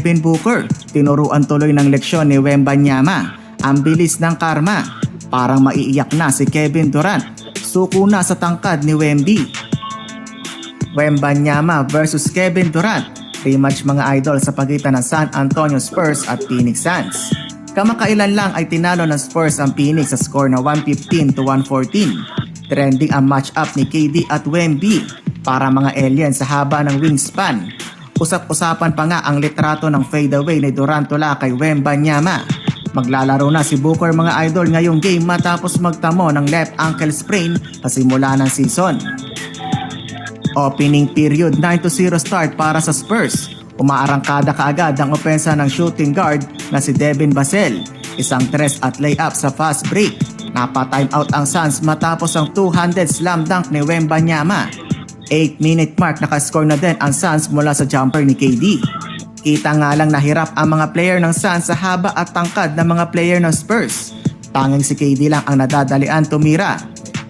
Devin Booker, tinuruan tuloy ng leksyon ni Wembanyama. Ang bilis ng karma. Parang maiiyak na si Kevin Durant. Suko na sa tangkad ni Wemby. Wembanyama versus Kevin Durant. Rematch mga idol sa pagitan ng San Antonio Spurs at Phoenix Suns. Kamakailan lang ay tinalo ng Spurs ang Phoenix sa score na 115 to 114. Trending ang match-up ni KD at Wemby para mga alien sa haba ng wingspan. Usap-usapan pa nga ang litrato ng fadeaway ni Durant tula kay Wembanyama. Maglalaro na si Booker mga idol ngayong game matapos magtamo ng left ankle sprain sa simula ng season. Opening period 9-0 start para sa Spurs. Umaarangkada kaagad ang opensa ng shooting guard na si Devin Basel. Isang tres at layup sa fast break. Napa-time out ang Suns matapos ang two-handed slam dunk ni Wembanyama. 8 minute mark nakascore na din ang Suns mula sa jumper ni KD. Kita nga lang nahirap ang mga player ng Suns sa haba at tangkad ng mga player ng Spurs. Tanging si KD lang ang nadadalian tumira.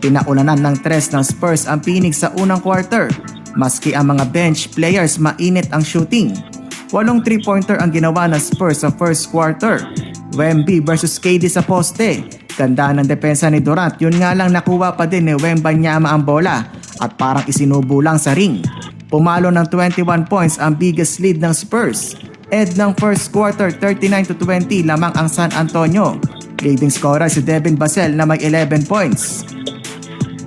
Pinaulanan ng tres ng Spurs ang Phoenix sa unang quarter. Maski ang mga bench players mainit ang shooting. Walong 3-pointer ang ginawa ng Spurs sa first quarter. Wemby versus KD sa poste. Ganda ng depensa ni Durant, yun nga lang nakuha pa din ni Wembanyama ang bola at parang isinubo lang sa ring. Pumalo ng 21 points ang biggest lead ng Spurs. Ed ng first quarter 39 to 20 lamang ang San Antonio. Leading scorer si Devin Basel na may 11 points.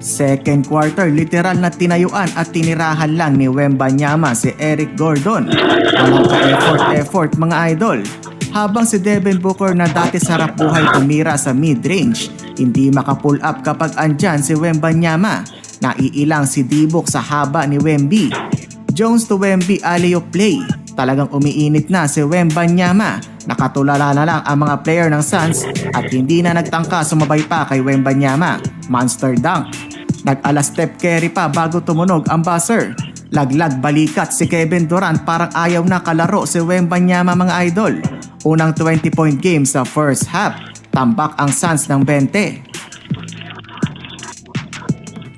Second quarter, literal na tinayuan at tinirahan lang ni Wembanyama si Eric Gordon. Walang ka-effort-effort mga idol. Habang si Devin Booker na dati sarap buhay tumira sa mid-range, hindi maka-pull up kapag andyan si Wembanyama. Naiilang si Dibok sa haba ni Wemby. Jones to Wemby alley play. Talagang umiinit na si Wembanyama. Nakatulala na lang ang mga player ng Suns at hindi na nagtangka sumabay pa kay Wembanyama. Monster dunk. Nag-ala step carry pa bago tumunog ang buzzer. Laglag balikat si Kevin Durant parang ayaw na kalaro si Wembanyama mga idol. Unang 20 point game sa first half. Tambak ang Suns ng 20.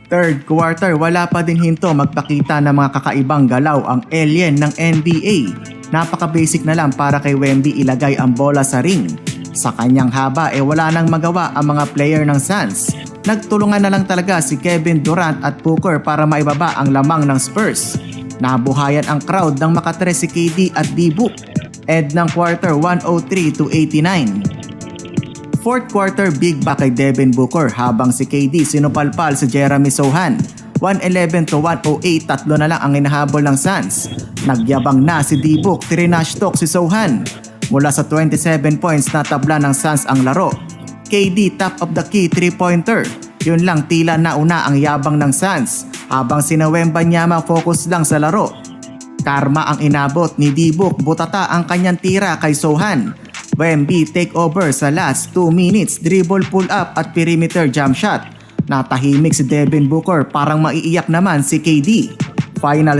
Third quarter, wala pa din hinto magpakita ng mga kakaibang galaw ang alien ng NBA. Napaka-basic na lang para kay Wemby ilagay ang bola sa ring. Sa kanyang haba eh wala nang magawa ang mga player ng Suns. Nagtulungan na lang talaga si Kevin Durant at Booker para maibaba ang lamang ng Spurs. Nabuhayan ang crowd nang makatres si KD at D-Book. Ed ng quarter 103 to 89. Fourth quarter big back kay Devin Booker habang si KD sinupalpal si Jeremy Sohan. 111 to 108, tatlo na lang ang inahabol ng Suns. Nagyabang na si D-Book, trinash talk si Sohan. Mula sa 27 points na tabla ng Suns ang laro. KD top of the key 3-pointer. Yun lang tila nauna ang yabang ng Suns habang sinawemba niya focus lang sa laro. Karma ang inabot ni D-Book, butata ang kanyang tira kay Sohan. Wemby take over sa last 2 minutes, dribble pull up at perimeter jump shot. Natahimik si Devin Booker parang maiiyak naman si KD. Final